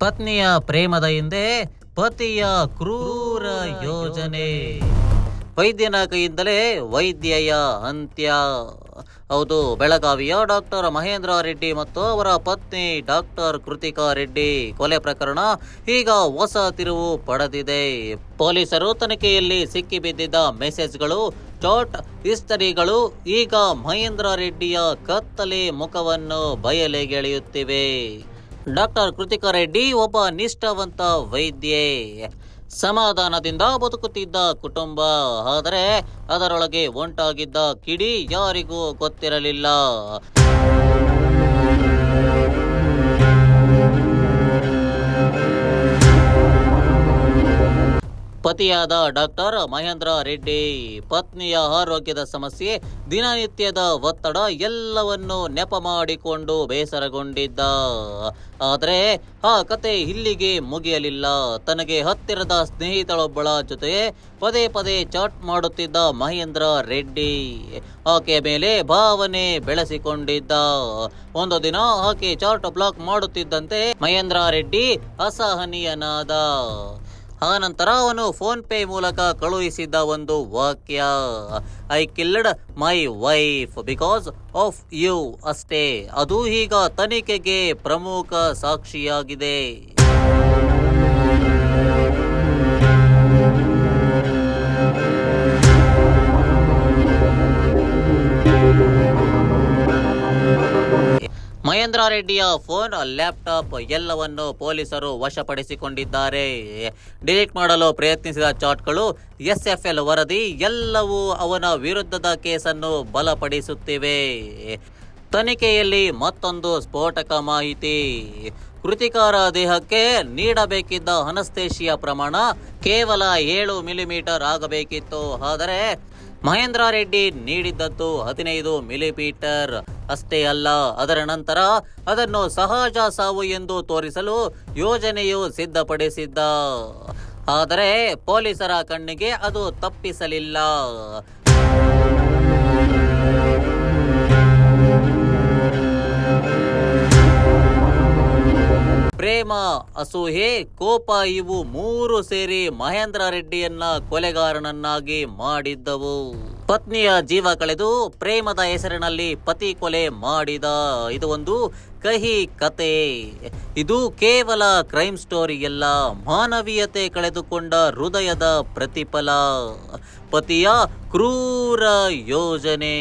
ಪತ್ನಿಯ ಪ್ರೇಮದ ಹಿಂದೆ ಪತಿಯ ಕ್ರೂರ ಯೋಜನೆ. ವೈದ್ಯನ ಕೈಯಿಂದಲೇ ವೈದ್ಯೆಯ ಅಂತ್ಯ. ಹೌದು, ಬೆಳಗಾವಿಯ ಡಾಕ್ಟರ್ ಮಹೇಂದ್ರ ರೆಡ್ಡಿ ಮತ್ತು ಅವರ ಪತ್ನಿ ಡಾಕ್ಟರ್ ಕೃತಿಕಾ ರೆಡ್ಡಿ. ಕೊಲೆ ಪ್ರಕರಣ ಈಗ ಹೊಸ ತಿರುವು ಪಡೆದಿದೆ. ಪೊಲೀಸರು ತನಿಖೆಯಲ್ಲಿ ಸಿಕ್ಕಿಬಿದ್ದಿದ್ದ ಮೆಸೇಜ್ಗಳು, ಚಾಟ್ ಹಿಸ್ಟರಿಗಳು ಈಗ ಮಹೇಂದ್ರ ರೆಡ್ಡಿಯ ಕತ್ತಲೆ ಮುಖವನ್ನು ಬಯಲೆಗೆಳೆಯುತ್ತಿವೆ. ಡಾಕ್ಟರ್ ಕೃತಿಕಾ ರೆಡ್ಡಿ ಒಬ್ಬ ನಿಷ್ಠಾವಂತ ವೈದ್ಯೆ. ಸಮಾಧಾನದಿಂದ ಬದುಕುತ್ತಿದ್ದ ಕುಟುಂಬ. ಆದರೆ ಅದರೊಳಗೆ ಒಂಟಾಗಿದ್ದ ಕಿಡಿ ಯಾರಿಗೂ ಗೊತ್ತಿರಲಿಲ್ಲ. ಪತಿಯಾದ ಡಾಕ್ಟರ್ ಮಹೇಂದ್ರ ರೆಡ್ಡಿ. ಪತ್ನಿಯ ಆರೋಗ್ಯದ ಸಮಸ್ಯೆ, ದಿನನಿತ್ಯದ ಒತ್ತಡ ಎಲ್ಲವನ್ನು ನೆಪ ಮಾಡಿಕೊಂಡು ಬೇಸರಗೊಂಡಿದ್ದ. ಆದರೆ ಆ ಕತೆ ಇಲ್ಲಿಗೆ ಮುಗಿಯಲಿಲ್ಲ. ತನಗೆ ಹತ್ತಿರದ ಸ್ನೇಹಿತಳೊಬ್ಬಳ ಜೊತೆ ಪದೇ ಪದೇ ಚಾಟ್ ಮಾಡುತ್ತಿದ್ದ ಮಹೇಂದ್ರ ರೆಡ್ಡಿ. ಆಕೆ ಮೇಲೆ ಭಾವನೆ ಬೆಳೆಸಿಕೊಂಡಿದ್ದ. ಒಂದು ದಿನ ಆಕೆ ಚಾಟ್ ಬ್ಲಾಕ್ ಮಾಡುತ್ತಿದ್ದಂತೆ ಮಹೇಂದ್ರ ರೆಡ್ಡಿ ಅಸಹನೀಯನಾದ. ಆ ನಂತರ ಅವನು ಫೋನ್ ಪೇ ಮೂಲಕ ಕಳುಹಿಸಿದ ಒಂದು ವಾಕ್ಯ I killed my wife because of you ಅಷ್ಟೇ, ಅದು ಈಗ ತನಿಖೆಗೆ ಪ್ರಮುಖ ಸಾಕ್ಷಿಯಾಗಿದೆ. ಮಹೇಂದ್ರ ರೆಡ್ಡಿಯ ಫೋನ್, ಲ್ಯಾಪ್ಟಾಪ್ ಎಲ್ಲವನ್ನು ಪೊಲೀಸರು ವಶಪಡಿಸಿಕೊಂಡಿದ್ದಾರೆ. ಡಿಲೀಟ್ ಮಾಡಲು ಪ್ರಯತ್ನಿಸಿದ ಚಾಟ್ಗಳು ಎಸ್ ಎಫ್ ಎಲ್ ವರದಿ ಎಲ್ಲವೂ ಅವನ ವಿರುದ್ಧದ ಕೇಸನ್ನು ಬಲಪಡಿಸುತ್ತಿವೆ. ತನಿಖೆಯಲ್ಲಿ ಮತ್ತೊಂದು ಸ್ಫೋಟಕ ಮಾಹಿತಿ. ಕೃತಿಕಾರ ದೇಹಕ್ಕೆ ನೀಡಬೇಕಿದ್ದ ಅನಸ್ತೇಶಿಯ ಪ್ರಮಾಣ ಕೇವಲ ಏಳು ಮಿಲಿಮೀಟರ್ ಆಗಬೇಕಿತ್ತು. ಆದರೆ ಮಹೇಂದ್ರ ರೆಡ್ಡಿ ನೀಡಿದ್ದದ್ದು ಹದಿನೈದು ಮಿಲಿಮೀಟರ್. ಅಷ್ಟೇ ಅಲ್ಲ, ಅದರ ನಂತರ ಅದನ್ನು ಸಹಜ ಸಾವು ಎಂದು ತೋರಿಸಲು ಯೋಜನೆಯು ಸಿದ್ಧಪಡಿಸಿದ್ದ. ಆದರೆ ಪೊಲೀಸರ ಕಣ್ಣಿಗೆ ಅದು ತಪ್ಪಿಸಲಿಲ್ಲ. ಪ್ರೇಮ ಅಸೂಹೆ ಕೋಪ ಇವು ಮೂರು ಸೇರಿ ಮಹೇಂದ್ರ ರೆಡ್ಡಿಯನ್ನ ಕೊಲೆಗಾರನನ್ನಾಗಿ ಮಾಡಿದ್ದವು. ಪತ್ನಿಯ ಜೀವ ಕಳೆದು ಪ್ರೇಮದ ಹೆಸರಿನಲ್ಲಿ ಪತಿ ಕೊಲೆ ಮಾಡಿದ ಇದು ಒಂದು ಕಹಿ ಕತೆ. ಇದು ಕೇವಲ ಕ್ರೈಮ್ ಸ್ಟೋರಿ ಎಲ್ಲ ಮಾನವೀಯತೆ ಕಳೆದುಕೊಂಡ ಹೃದಯದ ಪ್ರತಿಫಲ. ಪತಿಯ ಕ್ರೂರ ಯೋಜನೆ.